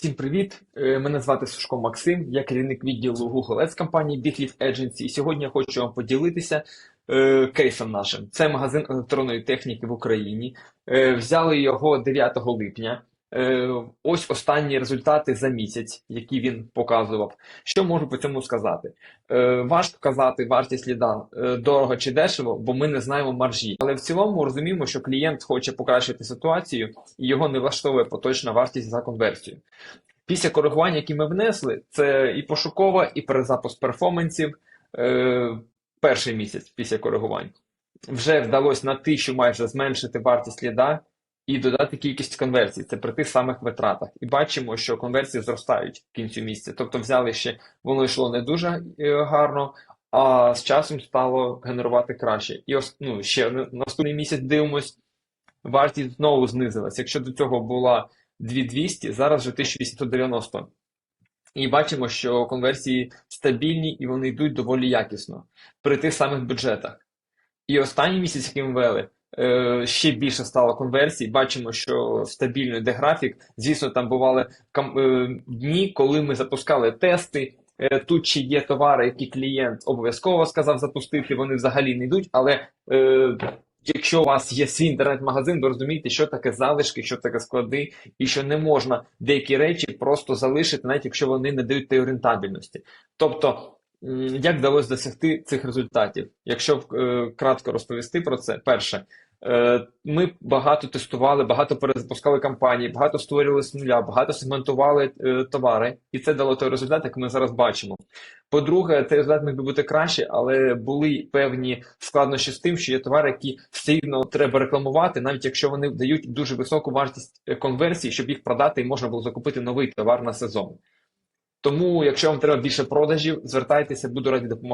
Всім привіт! Е, Мене звати Сушко Максим, я керівник відділу Google Ads компанії Big Leaf Agency. І сьогодні я хочу вам поділитися е, кейсом нашим. Це магазин електронної техніки в Україні. Е, взяли його 9 липня. Е, ось останні результати за місяць, які він показував. Що можу по цьому сказати? Е, важко казати вартість ліда е, дорого чи дешево, бо ми не знаємо маржі. Але в цілому розуміємо, що клієнт хоче покращити ситуацію і його не влаштовує поточна вартість за конверсію. Після коригувань, які ми внесли, це і пошукова, і перезапуск перформансів. Перший місяць після коригувань. Вже вдалося на тисячу майже зменшити вартість ліда і додати кількість конверсій. Це при тих самих витратах. І бачимо, що конверсії зростають в кінцю місяця. Тобто взяли ще, воно йшло не дуже е, гарно, а з часом стало генерувати краще. І ну, ще наступний місяць дивимось, вартість знову знизилась. Якщо до цього була 2200, зараз вже 1890. І бачимо, що конверсії стабільні і вони йдуть доволі якісно при тих самих бюджетах. І останній місяць, який ми ввели, е, ще більше стало конверсій. Бачимо, що стабільно йде графік. Звісно, там бували е, дні, коли ми запускали тести. Е, Тут чи є товари, які клієнт обов'язково сказав запустити, вони взагалі не йдуть. Але е, якщо у вас є свій інтернет-магазин, ви розумієте, що таке залишки, що таке склади, і що не можна деякі речі просто залишити, навіть якщо вони не дають тієї рентабельності. Тобто, як вдалося досягти цих результатів? Якщо е, кратко розповісти про це, перше, е, ми багато тестували, багато перезапускали кампанії, багато створювали з нуля, багато сегментували е, товари, і це дало той результат, який ми зараз бачимо. По-друге, цей результат міг би бути краще, але були певні складнощі з тим, що є товари, які все рівно треба рекламувати, навіть якщо вони дають дуже високу вартість е, конверсії, щоб їх продати і можна було закупити новий товар на сезон. Тому, якщо вам треба більше продажів, звертайтеся, буду раді допомогти.